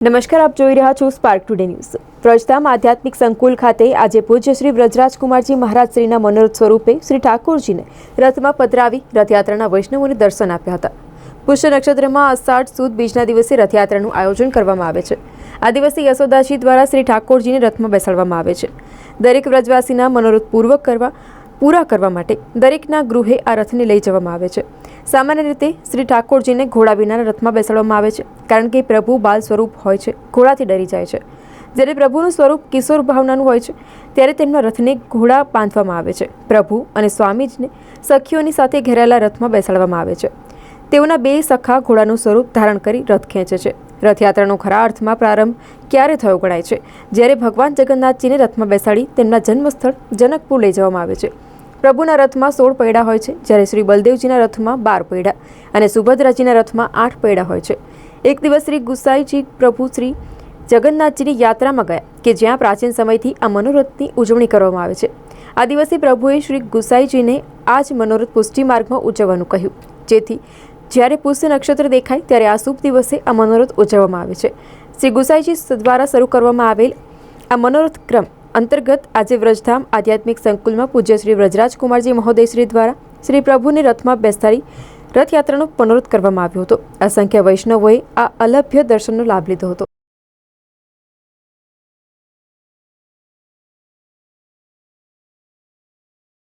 નમસ્કાર, આપ જોઈ રહ્યા છો સ્પાર્ક ટુડે ન્યૂઝ વ્રજધામ આધ્યાત્મિક સંકુલ ખાતે આજે પૂજ્ય શ્રી વ્રજરાજકુમારજી મહારાજ શ્રીના મનોરથ સ્વરૂપે શ્રી ઠાકોરજીને રથમાં પધરાવી રથયાત્રાના વૈષ્ણવોને દર્શન આપ્યા હતા. પુષ્ય નક્ષત્રમાં અષાઢ સુદ બીજના દિવસે રથયાત્રાનું આયોજન કરવામાં આવે છે. આ દિવસે યશોદાજી દ્વારા શ્રી ઠાકોરજીને રથમાં બેસાડવામાં આવે છે. દરેક વ્રજવાસીના મનોરથ પૂર્વક કરવા પૂરા કરવા માટે દરેકના ગૃહે આ રથને લઈ જવામાં આવે છે. સામાન્ય રીતે શ્રી ઠાકોરજીને ઘોડા વિનાના રથમાં બેસાડવામાં આવે છે, કારણ કે પ્રભુ બાલ સ્વરૂપ હોય છે, ઘોડાથી ડરી જાય છે. જ્યારે પ્રભુનું સ્વરૂપ કિશોર ભાવનાનું હોય છે, ત્યારે તેમના રથને ઘોડા બાંધવામાં આવે છે. પ્રભુ અને સ્વામીજીને સખીઓની સાથે ઘેરાયેલા રથમાં બેસાડવામાં આવે છે. તેઓના બે સખા ઘોડાનું સ્વરૂપ ધારણ કરી રથ ખેંચે છે. રથયાત્રાનો ખરા અર્થમાં પ્રારંભ ક્યારે થયો ગણાય છે? જ્યારે ભગવાન જગન્નાથજીને રથમાં બેસાડી તેમના જન્મસ્થળ જનકપુર લઈ જવામાં આવે છે. પ્રભુના રથમાં સોળ પૈડા હોય છે, જ્યારે શ્રી બલદેવજીના રથમાં બાર પૈડા અને સુભદ્રાજીના રથમાં આઠ પૈડા હોય છે. એક દિવસ શ્રી ગુસાઈજી પ્રભુ શ્રી જગન્નાથજીની યાત્રામાં ગયા, કે જ્યાં પ્રાચીન સમયથી આ મનોરથની ઉજવણી કરવામાં આવે છે. આ દિવસે પ્રભુએ શ્રી ગુસાઈજીને આ જ મનોરથ પુષ્ટિ માર્ગમાં ઉજવવાનું કહ્યું. જેથી જ્યારે પુષ્ય નક્ષત્ર દેખાય, ત્યારે આ શુભ દિવસે આ મનોરથ ઉજવવામાં આવે છે. શ્રી ગુસાઈજી દ્વારા શરૂ કરવામાં આવેલ આ મનોરથ ક્રમ અંતર્ગત આજે વ્રજધામ આધ્યાત્મિક સંકુલમાં પૂજ્ય શ્રી વ્રજરાજકુમારજી મહોદય શ્રી દ્વારા શ્રી પ્રભુને રથમાં બેસાડી રથયાત્રાનો મનોરથ કરવામાં આવ્યો હતો. અસંખ્ય વૈષ્ણવોએ આ અલભ્ય દર્શનનો લાભ લીધો હતો.